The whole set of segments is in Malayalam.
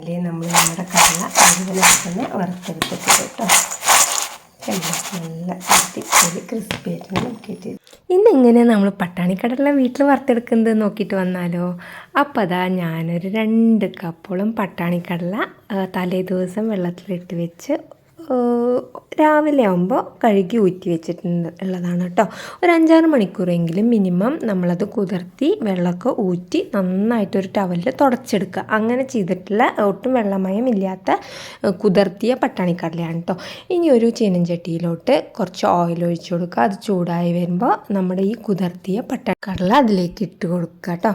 അല്ലെങ്കിൽ നമ്മൾ നമ്മുടെ കടല അതുപോലെ തന്നെ വറുത്തെടുത്തിട്ട് കേട്ടോ? നല്ല ക്രിസ്പി ആയിട്ട് നോക്കിയിട്ട്. നമ്മൾ പട്ടാണിക്കടല വീട്ടിൽ വറുത്തെടുക്കുന്നത് നോക്കിയിട്ട് വന്നാലോ? അപ്പോൾ അതാ ഞാനൊരു രണ്ട് കപ്പോളം പട്ടാണിക്കടല തലേ ദിവസം വെള്ളത്തിലിട്ട് വെച്ച് രാവിലെ ആകുമ്പോൾ കഴുകി ഊറ്റി വെച്ചിട്ടുള്ളതാണ് കേട്ടോ ഒരു അഞ്ചാറ് മണിക്കൂറെങ്കിലും മിനിമം നമ്മളത് കുതിർത്തി വെള്ളമൊക്കെ ഊറ്റി നന്നായിട്ടൊരു ടവലിൽ തുടച്ചെടുക്കുക. അങ്ങനെ ചെയ്തിട്ടുള്ള ഒട്ടും വെള്ളമയം ഇല്ലാത്ത കുതിർത്തിയ പട്ടാണിക്കടലയാണ് കേട്ടോ ഇനി ഒരു ചീനഞ്ചട്ടിയിലോട്ട് കുറച്ച് ഓയിൽ ഒഴിച്ചു കൊടുക്കുക. അത് ചൂടായി വരുമ്പോൾ നമ്മുടെ ഈ കുതിർത്തിയ പട്ടാണിക്കടല അതിലേക്ക് ഇട്ട് കൊടുക്കുക കേട്ടോ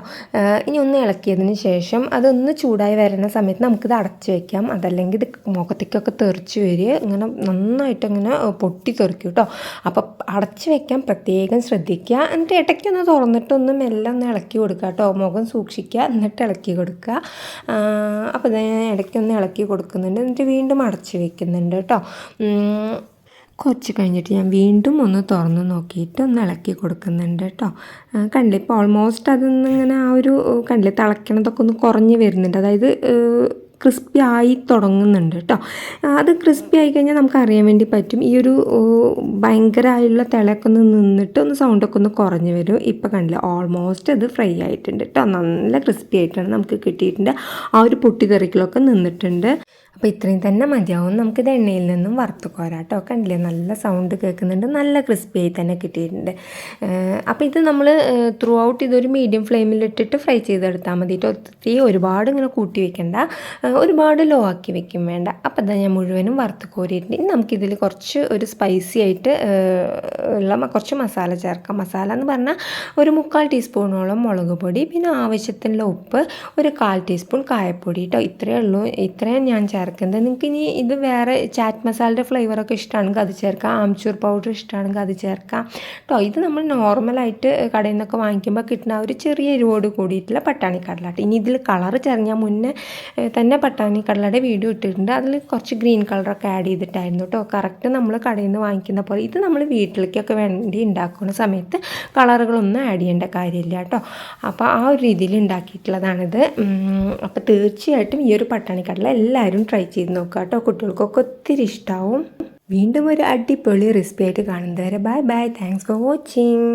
ഇനി ഒന്ന് ഇളക്കിയതിന് ശേഷം അതൊന്ന് ചൂടായി വരുന്ന സമയത്ത് നമുക്കിത് അടച്ചു വയ്ക്കാം അതല്ലെങ്കിൽ ഇത് മുഖത്തേക്കൊക്കെ തെറിച്ച് വരിക. ഇങ്ങനെ നന്നായിട്ട് ഇങ്ങനെ പൊട്ടി പൊട്ടിത്തെറിക്കും കേട്ടോ അപ്പോൾ അടച്ചു വെക്കാൻ പ്രത്യേകം ശ്രദ്ധിക്കുക. എന്നിട്ട് ഇടയ്ക്കൊന്ന് തുറന്നിട്ടൊന്ന് മെല്ലെ ഒന്ന് ഇളക്കി കൊടുക്കുക കേട്ടോ മുഖം സൂക്ഷിക്കുക എന്നിട്ട് ഇളക്കി കൊടുക്കുക. അപ്പോൾ ഞാൻ ഇടയ്ക്കൊന്ന് ഇളക്കി കൊടുക്കുന്നുണ്ട്. എന്നിട്ട് വീണ്ടും അടച്ചു വെക്കുന്നുണ്ട് കേട്ടോ കുറച്ച് കഴിഞ്ഞിട്ട് ഞാൻ വീണ്ടും ഒന്ന് തുറന്ന് നോക്കിയിട്ട് ഒന്ന് ഇളക്കി കൊടുക്കുന്നുണ്ട് കേട്ടോ കണ്ടില്ല കണ്ടില്ലേ? ഇപ്പോൾ ഓൾമോസ്റ്റ് അതൊന്നും ഇങ്ങനെ ആ ഒരു കണ്ടില്ല? തിളയ്ക്കണതൊക്കെ ഒന്ന് കുറഞ്ഞ് വരുന്നുണ്ട്. അതായത് ക്രിസ്പി ആയി തുടങ്ങുന്നുണ്ട് കേട്ടോ അത് ക്രിസ്പി ആയി കഴിഞ്ഞാൽ നമുക്ക് അറിയാൻ വേണ്ടി പറ്റും. ഈ ഒരു ഭയങ്കരമായുള്ള തിളയൊക്കെ ഒന്ന് നിന്നിട്ട് ഒന്ന് സൗണ്ടൊക്കെ ഒന്ന് കുറഞ്ഞ് വരും. ഇപ്പം കണ്ടില്ല ഓൾമോസ്റ്റ് അത് ഫ്രൈ ആയിട്ടുണ്ട് കേട്ടോ നല്ല ക്രിസ്പി ആയിട്ടാണ് നമുക്ക് കിട്ടിയിട്ടുണ്ട്. ആ ഒരു പൊട്ടിത്തെറിക്കലൊക്കെ നിന്നിട്ടുണ്ട്. അപ്പോൾ ഇത്രയും തന്നെ മതിയാവും. നമുക്കിത് എണ്ണയിൽ നിന്നും വറുത്ത് കോരാട്ടോ. കണ്ടില്ലേ? നല്ല സൗണ്ട് കേൾക്കുന്നുണ്ട്. നല്ല ക്രിസ്പി ആയി തന്നെ കിട്ടിയിട്ടുണ്ട്. അപ്പോൾ ഇത് നമ്മൾ ത്രൂ ഔട്ട് ഇതൊരു മീഡിയം ഫ്ലെയിമിൽ ഇട്ടിട്ട് ഫ്രൈ ചെയ്തെടുത്താൽ മതി ഒത്തിരി ഒരുപാട് ഇങ്ങനെ കൂട്ടി വെക്കണ്ട. ഒരുപാട് ലോ ആക്കി വെക്കും വേണ്ട. അപ്പോൾ ഇതാ ഞാൻ മുഴുവനും വറുത്ത് കോരിയിട്ടുണ്ട്. നമുക്കിതിൽ കുറച്ച് ഒരു സ്പൈസി ആയിട്ട് ഉള്ള കുറച്ച് മസാല ചേർക്കാം. മസാല എന്ന് പറഞ്ഞാൽ ഒരു മുക്കാൽ ടീസ്പൂണോളം മുളക് പൊടി പിന്നെ ആവശ്യത്തിനുള്ള ഉപ്പ് ഒരു കാൽ ടീസ്പൂൺ കായപ്പൊടി കേട്ടോ ഇത്രയേ ഉള്ളൂ. ഇത്രയും ഞാൻ ചേർക്കുന്നത് നിങ്ങൾക്ക് ഇനി ഇത് വേറെ ചാറ്റ് മസാലയുടെ ഫ്ലേവറൊക്കെ ഇഷ്ടമാണെങ്കിൽ അത് ചേർക്കാം. ആംചൂർ പൗഡർ ഇഷ്ടമാണെങ്കിൽ അത് ചേർക്കാം. കേട്ടോ ഇത് നമ്മൾ നോർമലായിട്ട് കടയിൽ നിന്നൊക്കെ വാങ്ങിക്കുമ്പോൾ കിട്ടുന്ന ഒരു ചെറിയ എരിവോട് കൂടിയിട്ടുള്ള പട്ടാണി കടലാട്ട്. ഇനി ഇതിൽ കളർ ചേർന്ന് മുന്നേ തന്നെ പട്ടാണി കടലയുടെ വീഡിയോ ഇട്ടിട്ടുണ്ട്. അതിൽ കുറച്ച് ഗ്രീൻ കളറൊക്കെ ആഡ് ചെയ്തിട്ടായിരുന്നു കേട്ടോ കറക്റ്റ് നമ്മൾ കടയിൽ നിന്ന് വാങ്ങിക്കുന്ന പോലെ ഇത് നമ്മൾ വീട്ടിലേക്കൊക്കെ വേണ്ടി ഉണ്ടാക്കുന്ന സമയത്ത് കളറുകളൊന്നും ആഡ് ചെയ്യേണ്ട കാര്യമില്ല കേട്ടോ അപ്പോൾ ആ ഒരു രീതിയിൽ ഉണ്ടാക്കിയിട്ടുള്ളതാണിത്. അപ്പോൾ തീർച്ചയായിട്ടും ഈ ഒരു പട്ടാണിക്കടല എല്ലാവരും ട്രൈ ചെയ്ത് നോക്കുക കേട്ടോ. കുട്ടികൾക്കൊക്കെ ഒത്തിരി ഇഷ്ടമാവും വീണ്ടും ഒരു അടിപൊളി റെസിപ്പി ആയിട്ട് കാണുന്നത് വരെ bye bye thanks for watching